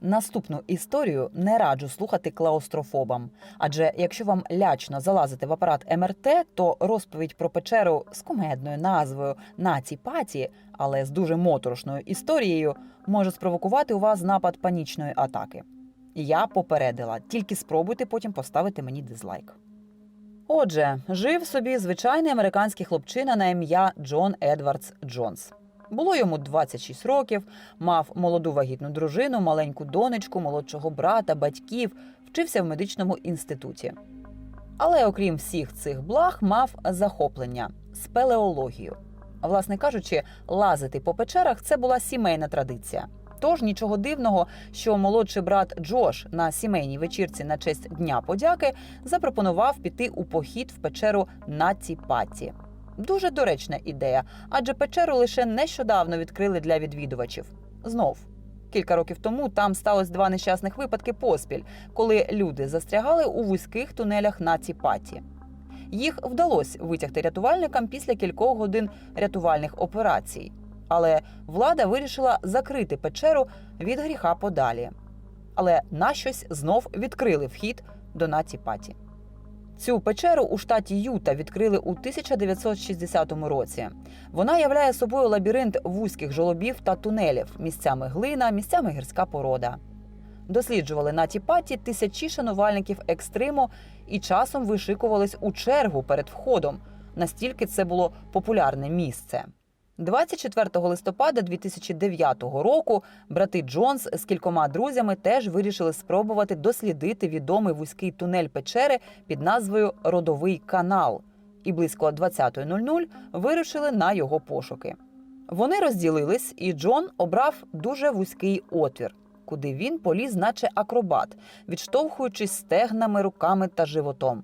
Наступну історію не раджу слухати клаустрофобам. Адже якщо вам лячно залазити в апарат МРТ, то розповідь про печеру з кумедною назвою Наці Паті, але з дуже моторошною історією, може спровокувати у вас напад панічної атаки. Я попередила, тільки спробуйте потім поставити мені дизлайк. Отже, жив собі звичайний американський хлопчина на ім'я Джон Едвардс Джонс. Було йому 26 років, мав молоду вагітну дружину, маленьку донечку, молодшого брата, батьків, вчився в медичному інституті. Але окрім всіх цих благ, мав захоплення спелеологію. Власне кажучи, лазити по печерах це була сімейна традиція. Тож нічого дивного, що молодший брат Джош на сімейній вечірці на честь Дня подяки запропонував піти у похід в печеру Наці Паті. Дуже доречна ідея, адже печеру лише нещодавно відкрили для відвідувачів. Знов. Кілька років тому там сталося два нещасних випадки поспіль, коли люди застрягали у вузьких тунелях Наці Паті. Їх вдалося витягти рятувальникам після кількох годин рятувальних операцій. Але влада вирішила закрити печеру від гріха подалі. Але нащось знов відкрили вхід до Наці Паті. Цю печеру у штаті Юта відкрили у 1960 році. Вона являє собою лабіринт вузьких жолобів та тунелів, місцями глина, місцями гірська порода. Досліджували на паті тисячі шанувальників екстриму і часом вишикувались у чергу перед входом. Настільки це було популярне місце. 24 листопада 2009 року брати Джонс з кількома друзями теж вирішили спробувати дослідити відомий вузький тунель печери під назвою Родовий канал. І близько 20.00 вирушили на його пошуки. Вони розділились, і Джон обрав дуже вузький отвір, куди він поліз, наче акробат, відштовхуючись стегнами, руками та животом.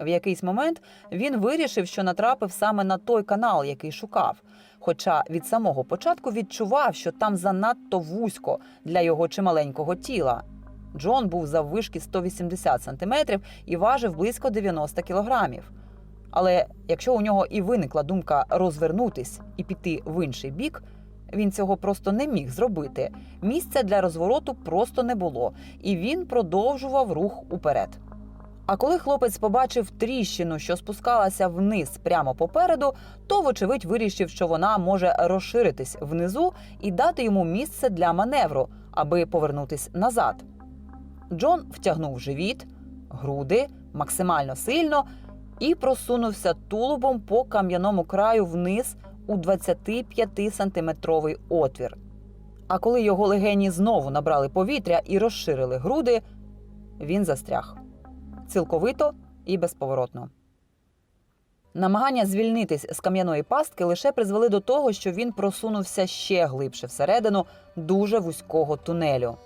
В якийсь момент він вирішив, що натрапив саме на той канал, який шукав. Хоча від самого початку відчував, що там занадто вузько для його чималенького тіла. Джон був заввишки 180 сантиметрів і важив близько 90 кілограмів. Але якщо у нього і виникла думка розвернутись і піти в інший бік, він цього просто не міг зробити. Місця для розвороту просто не було, і він продовжував рух уперед. А коли хлопець побачив тріщину, що спускалася вниз прямо попереду, то, вочевидь, вирішив, що вона може розширитись внизу і дати йому місце для маневру, аби повернутись назад. Джон втягнув живіт, груди максимально сильно і просунувся тулубом по кам'яному краю вниз у 25-сантиметровий отвір. А коли його легені знову набрали повітря і розширили груди, він застряг цілковито і безповоротно. Намагання звільнитись з кам'яної пастки лише призвели до того, що він просунувся ще глибше всередину дуже вузького тунелю.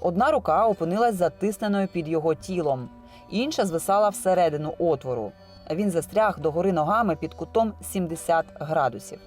Одна рука опинилась затисненою під його тілом, інша звисала всередину отвору. Він застряг догори ногами під кутом 70 градусів.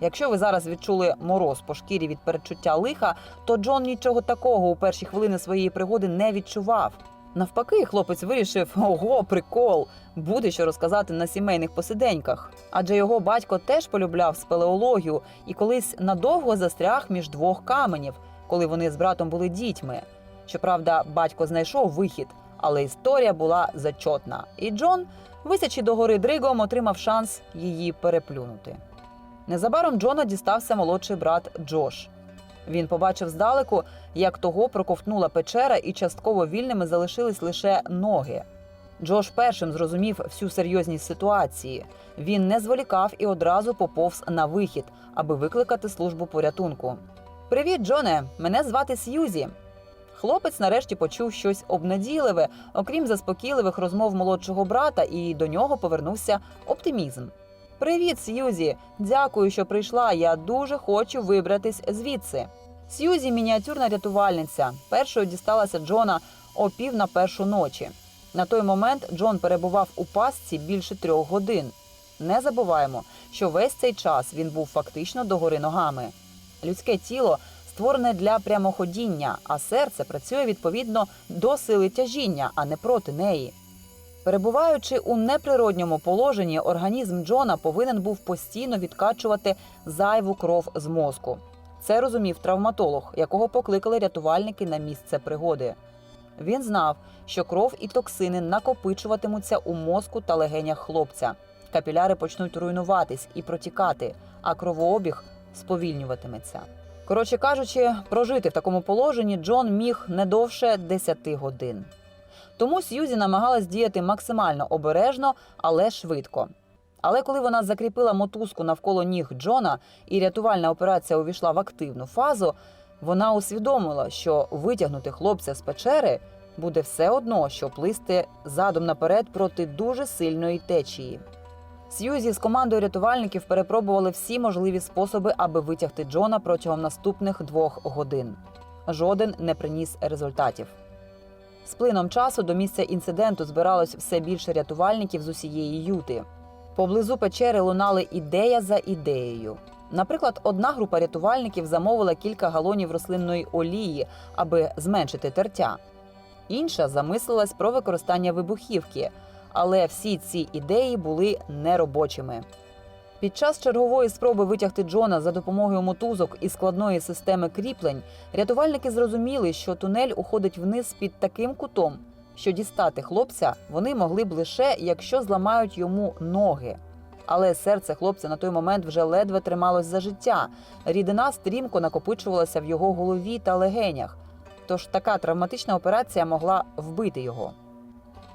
Якщо ви зараз відчули мороз по шкірі від передчуття лиха, то Джон нічого такого у перші хвилини своєї пригоди не відчував. Навпаки, хлопець вирішив: ого, прикол, буде що розказати на сімейних посиденьках. Адже його батько теж полюбляв спелеологію і колись надовго застряг між двох каменів, коли вони з братом були дітьми. Щоправда, батько знайшов вихід, але історія була зачотна. І Джон, висячи до гори дригом, отримав шанс її переплюнути. Незабаром Джона дістався молодший брат Джош. Він побачив здалеку, як того проковтнула печера, і частково вільними залишились лише ноги. Джош першим зрозумів всю серйозність ситуації. Він не зволікав і одразу поповз на вихід, аби викликати службу порятунку. Привіт, Джоне! Мене звати Сьюзі. Хлопець нарешті почув щось обнадійливе, окрім заспокійливих розмов молодшого брата, і до нього повернувся оптимізм. Привіт, Сьюзі! Дякую, що прийшла. Я дуже хочу вибратись звідси. Сьюзі мініатюрна рятувальниця. Першою дісталася Джона о пів на першу ночі. На той момент Джон перебував у пастці більше трьох годин. Не забуваємо, що весь цей час він був фактично догори ногами. Людське тіло створене для прямоходіння, а серце працює відповідно до сили тяжіння, а не проти неї. Перебуваючи у неприродньому положенні, організм Джона повинен був постійно відкачувати зайву кров з мозку. Це розумів травматолог, якого покликали рятувальники на місце пригоди. Він знав, що кров і токсини накопичуватимуться у мозку та легенях хлопця. Капіляри почнуть руйнуватись і протікати, а кровообіг сповільнюватиметься. Коротше кажучи, прожити в такому положенні Джон міг не довше 10 годин. Тому Сьюзі намагалась діяти максимально обережно, але швидко. Але коли вона закріпила мотузку навколо ніг Джона і рятувальна операція увійшла в активну фазу, вона усвідомила, що витягнути хлопця з печери буде все одно, що плисти задом наперед проти дуже сильної течії. Сьюзі з командою рятувальників перепробували всі можливі способи, аби витягти Джона протягом наступних двох годин. Жоден не приніс результатів. З плином часу до місця інциденту збиралось все більше рятувальників з усієї юти. Поблизу печери лунали ідея за ідеєю. Наприклад, одна група рятувальників замовила кілька галонів рослинної олії, аби зменшити тертя. Інша замислилась про використання вибухівки, але всі ці ідеї були неробочими. Під час чергової спроби витягти Джона за допомогою мотузок і складної системи кріплень, рятувальники зрозуміли, що тунель уходить вниз під таким кутом, що дістати хлопця вони могли б лише якщо зламають йому ноги. Але серце хлопця на той момент вже ледве трималось за життя. Рідина стрімко накопичувалася в його голові та легенях. Тож така травматична операція могла вбити його.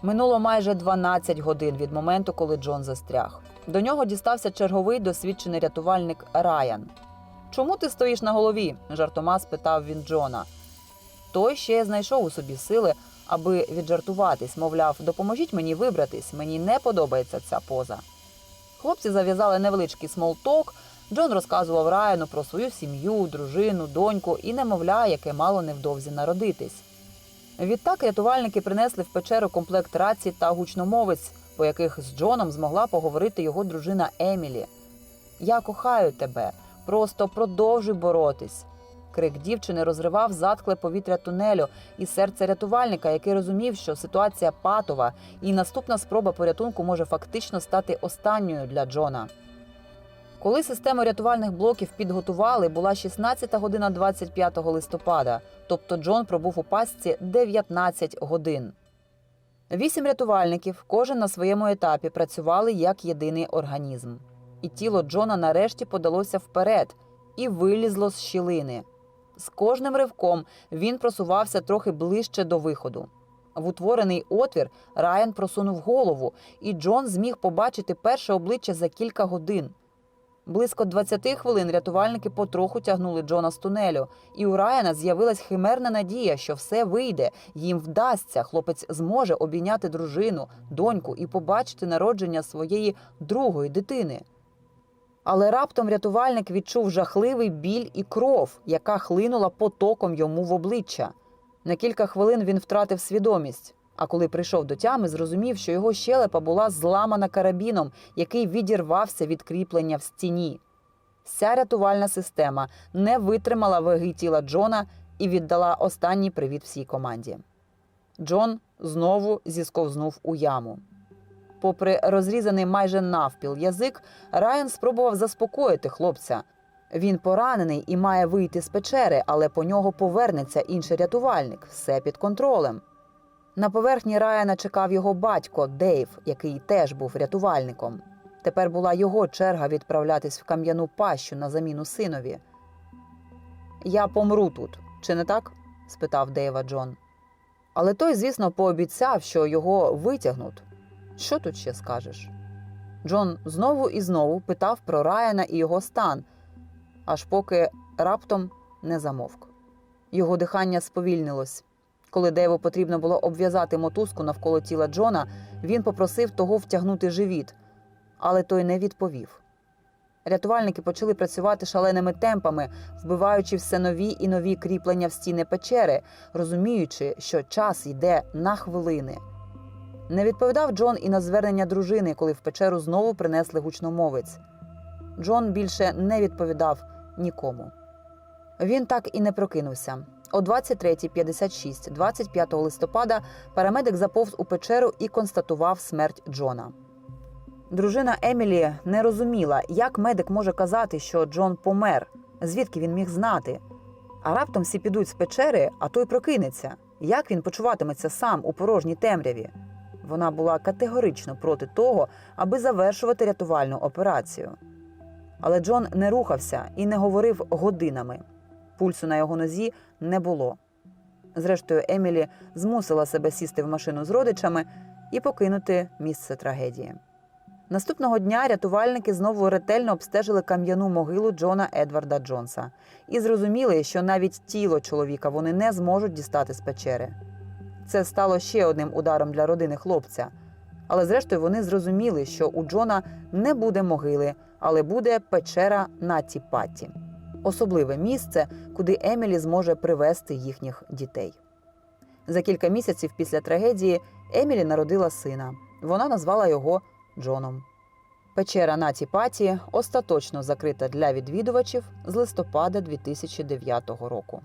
Минуло майже 12 годин від моменту, коли Джон застряг. До нього дістався черговий досвідчений рятувальник Райан. Чому ти стоїш на голові? жартома спитав він Джона. Той ще знайшов у собі сили, аби віджартуватись, мовляв, допоможіть мені вибратись, мені не подобається ця поза. Хлопці зав'язали невеличкий смолток. Джон розказував Райану про свою сім'ю, дружину, доньку і немовля, яке мало невдовзі народитись. Відтак рятувальники принесли в печеру комплект рацій та гучномовець, по яких з Джоном змогла поговорити його дружина Емілі. Я кохаю тебе, просто продовжуй боротись. Крик дівчини розривав заткле повітря тунелю і серце рятувальника, який розумів, що ситуація патова, і наступна спроба порятунку може фактично стати останньою для Джона. Коли систему рятувальних блоків підготували, була 16 година 25 листопада, тобто Джон пробув у пастці 19 годин. Вісім рятувальників, кожен на своєму етапі, працювали як єдиний організм. І тіло Джона нарешті подалося вперед і вилізло з щілини. З кожним ривком він просувався трохи ближче до виходу. В утворений отвір Райан просунув голову, і Джон зміг побачити перше обличчя за кілька годин. Близько 20 хвилин рятувальники потроху тягнули Джона з тунелю, і у Райана з'явилась химерна надія, що все вийде, їм вдасться. Хлопець зможе обійняти дружину, доньку і побачити народження своєї другої дитини. Але раптом рятувальник відчув жахливий біль і кров, яка хлинула потоком йому в обличчя. На кілька хвилин він втратив свідомість. А коли прийшов до тями, зрозумів, що його щелепа була зламана карабіном, який відірвався від кріплення в стіні. Вся рятувальна система не витримала ваги тіла Джона і віддала останній привіт всій команді. Джон знову зісковзнув у яму. Попри розрізаний майже навпіл язик, Райан спробував заспокоїти хлопця. Він поранений і має вийти з печери, але по нього повернеться інший рятувальник. Все під контролем. На поверхні Райана чекав його батько Дейв, який теж був рятувальником. Тепер була його черга відправлятись в кам'яну пащу на заміну синові. Я помру тут, чи не так? спитав Дейва Джон. Але той, звісно, пообіцяв, що його витягнуть. Що тут ще скажеш? Джон знову і знову питав про Райана і його стан, аж поки раптом не замовк. Його дихання сповільнилось. Коли Деву потрібно було обв'язати мотузку навколо тіла Джона, він попросив того втягнути живіт, але той не відповів. Рятувальники почали працювати шаленими темпами, вбиваючи все нові і нові кріплення в стіни печери, розуміючи, що час йде на хвилини. Не відповідав Джон і на звернення дружини, коли в печеру знову принесли гучномовець. Джон більше не відповідав нікому. Він так і не прокинувся. О 23.56, 25 листопада, парамедик заповз у печеру і констатував смерть Джона. Дружина Емілі не розуміла, як медик може казати, що Джон помер. Звідки він міг знати? А раптом всі підуть з печери, а той прокинеться. Як він почуватиметься сам у порожній темряві? Вона була категорично проти того, аби завершувати рятувальну операцію. Але Джон не рухався і не говорив годинами. Пульсу на його нозі не було. Зрештою, Емілі змусила себе сісти в машину з родичами і покинути місце трагедії. Наступного дня рятувальники знову ретельно обстежили кам'яну могилу Джона Едварда Джонса і зрозуміли, що навіть тіло чоловіка вони не зможуть дістати з печери. Це стало ще одним ударом для родини хлопця. Але зрештою вони зрозуміли, що у Джона не буде могили, але буде печера на Тіпаті. Особливе місце, куди Емілі зможе привезти їхніх дітей. За кілька місяців після трагедії Емілі народила сина. Вона назвала його Джоном. Печера на Тіпаті остаточно закрита для відвідувачів з листопада 2009 року.